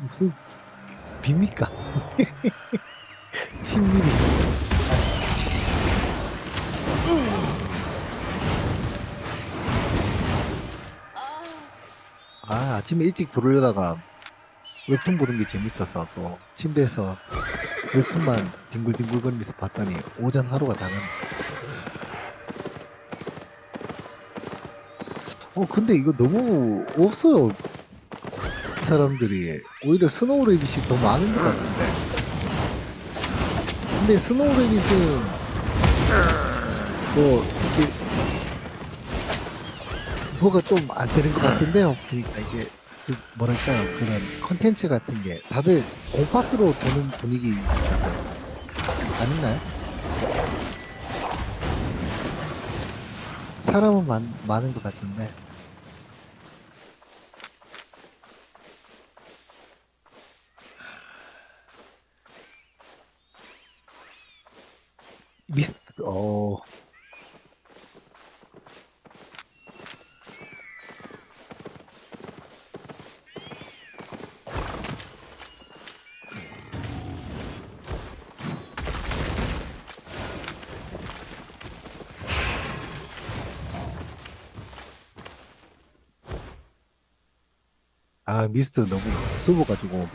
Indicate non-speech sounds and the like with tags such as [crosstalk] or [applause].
무슨 빕니까? [laughs] 10mm. 아, 아침에 일찍 들어오려다가 웹툰 보는 게 재밌어서 또 침대에서 웹툰만 뒹굴뒹굴거리면서 봤더니 오전 하루가 다 갔네. 어, 근데 이거 너무 없어요. 사람들이. 오히려 스노우 레빗이 더 많은 것 같은데. 근데 스노우 레빗은 뭐, 이게 뭐가 좀 안 되는 것 같은데요. 그러니까 이게 좀 뭐랄까요. 그런 컨텐츠 같은 게 다들 공파스로 도는 분위기 아닌가요? 사람은 많, 많은 것 같은데. 미스, 어, 아, 미스트 너무 쏘아가지고